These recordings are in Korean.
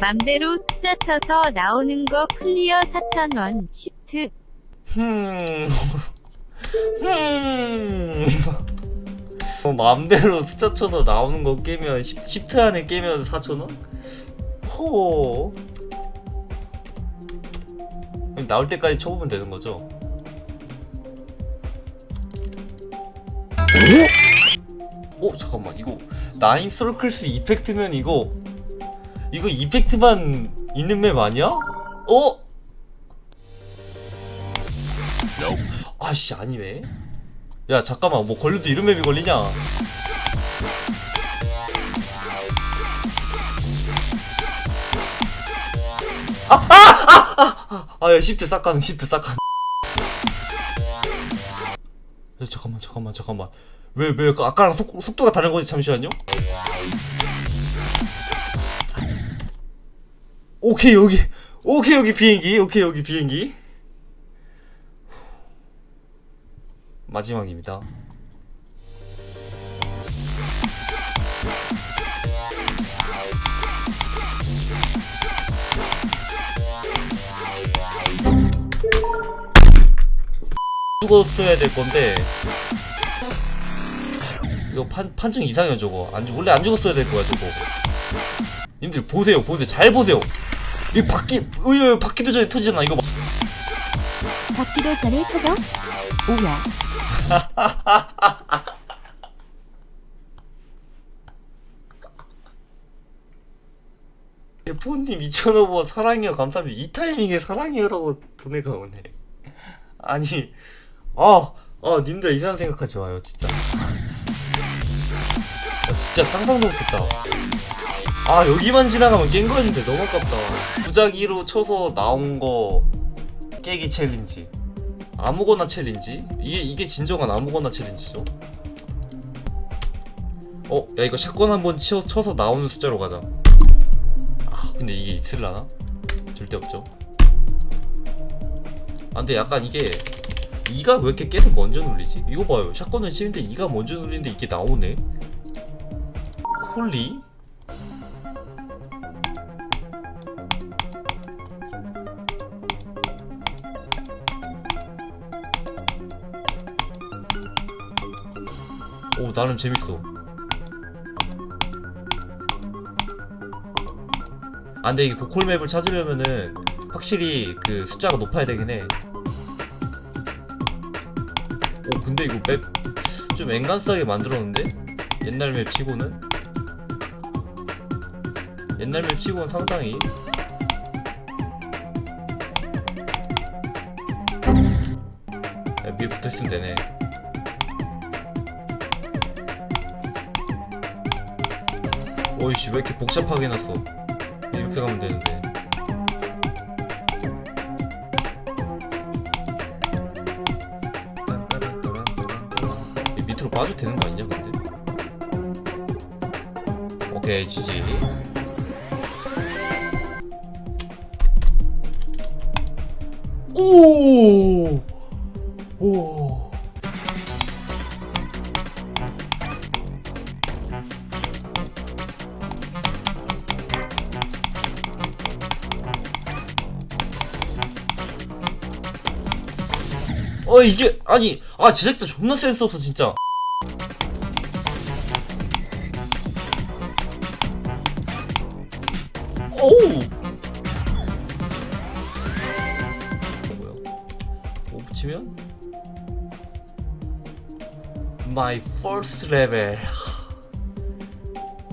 맘대로 숫자 쳐서 나오는 거 클리어 4,000원. 쉬프트. 흠. 흠. 어, 마음대로 숫자 쳐서 나오는 거 깨면 10, 10 트 안에 깨면 4,000원? 호. 나올 때까지 쳐보면 되는 거죠? 오? 어 잠깐만 이거 나인 서클스 이펙트면 이거 이거 이펙트만 있는 맵 아니야? 어? 아씨 아니네 야 잠깐만 뭐 걸려도 이런 맵이 걸리냐 아야 10대 싹가능 10대 싹가능 야 잠깐만 잠깐만 잠깐만 왜 왜 아까랑 속, 속도가 다른 거지 잠시만요 오케이 여기 오케이 여기 비행기 오케이 여기 비행기 마지막입니다. 죽었어야 될 건데 이거 판 판정 이상이야 저거 안 죽- 원래 안 죽었어야 될 거야 저거. 님들 보세요 보세요 잘 보세요. 이 바퀴 으 바퀴도 전에 터지잖아 이거 봐. 받기도 전에 터져? 오야. 폰님 2,000원 사랑해요 감사합니다 이 타이밍에 사랑해요라고 돈에가 오네 아니 아, 아 님들 이상한 생각하지 마요 진짜 아, 진짜 상상도 못했다 아 여기만 지나가면 깬 거였는데 너무 아깝다 부작위로 쳐서 나온 거 깨기 챌린지 아무거나 챌린지 이게 이게 진정한 아무거나 챌린지죠 어? 야 이거 샷건 한번 쳐, 쳐서 나오는 숫자로 가자 아, 근데 이게 있을라나? 절대 없죠. 아, 근데 약간 이게 이가 왜 이렇게 계속 먼저 눌리지? 이거 봐요. 샷건을 치는데 이가 먼저 눌리는데 이게 나오네. 홀리? 나름 재밌어. 아 근데 이게 보컬 맵을 찾으려면은 확실히 그 숫자가 높아야 되긴 해. 오 근데 이거 맵 좀 앵간스하게 만들었는데? 옛날 맵 치고는? 옛날 맵 치고는 상당히 야, 위에 붙어있으면 되네 오이씨 왜 이렇게 복잡하게 해놨어 이렇게 가면 되는데. 이 밑으로 빠져도 되는 거 아니냐 근데? 오케이 지지. 오. 오. 어 이게 아니 아 제작자 존나 센스 없어 진짜. 어, 뭐야? 뭐 붙이면? My first level.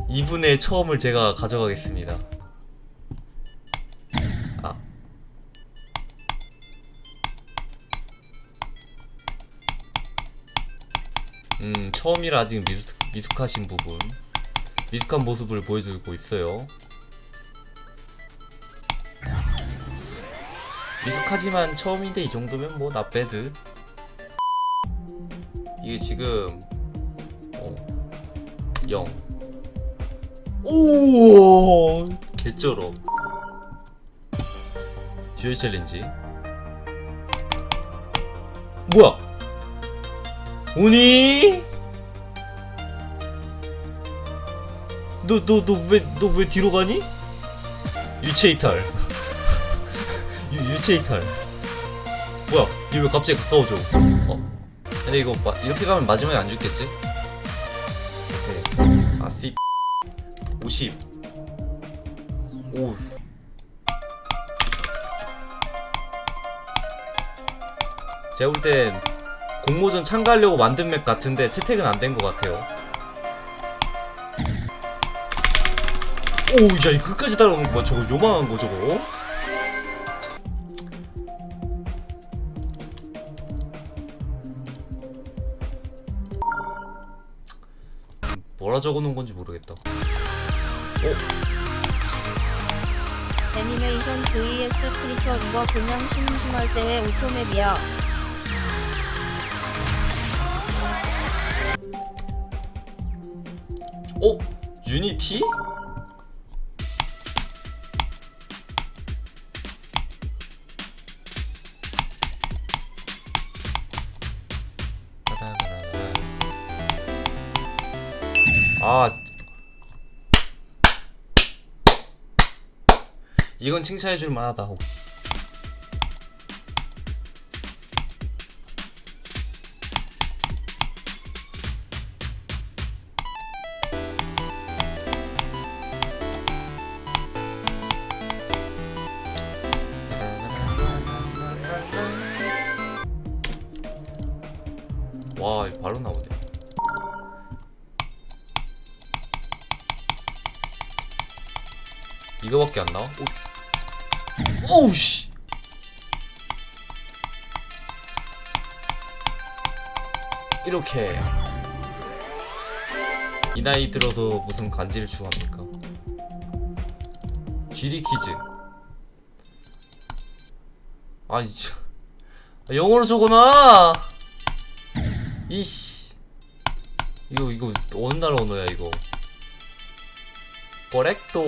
2분의 처음을 제가 가져가겠습니다 음, 처음이라 아직 미숙, 미숙하신 부분. 미숙한 모습을 보여주고 있어요. 미숙하지만 처음인데 이 정도면 뭐 나빼드. 이게 지금 어, 0. 오, 개쩔어. 듀얼 챌린지. 뭐야? 오니? 너 너 너 왜 너 왜 뒤로 가니? 유체 이탈. 유, 유체 이탈. 뭐야 이거 왜 갑자기 가까워져? 어. 근데 이거 마, 이렇게 가면 마지막에 안 죽겠지? 오케이. 아 씨. 50 오. 제가 볼땐 공모전 참가하려고 만든 맵 같은데 채택은 안 된 것 같아요. 오야 이 끝까지 따라오는 거야 저거 요망한 거 저거. 뭐라 적어놓은 건지 모르겠다. 애니메이션 vs 크리처 이거 그냥 심심할 때의 오토맵이야. 어? 유니티? 아 이건 칭찬해줄 만하다 와 이거 바로 나오네 이거밖에 안 나와? 오. 오우 씨. 이렇게. 이 나이 들어도 무슨 간지를 추구합니까? 쥐리 퀴즈. 아이 영어로 적어놔 이씨 이거 이거 어느 나라 언어야 이거 거렉토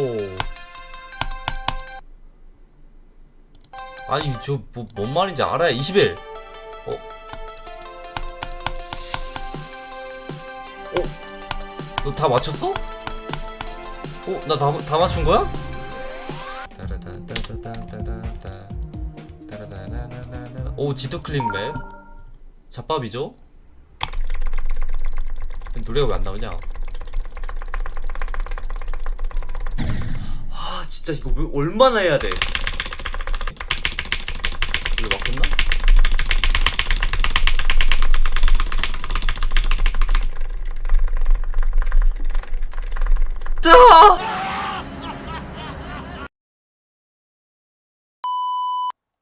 아니 저 뭐 뭔 말인지 알아야 21 어? 어? 너 다 맞췄어? 어? 나 다 다 맞춘 거야? 오 지도 클릭 맵 잡밥이죠? 노래가 왜 안 나오냐? 아 진짜 이거 왜 얼마나 해야 돼? 이거 막혔나?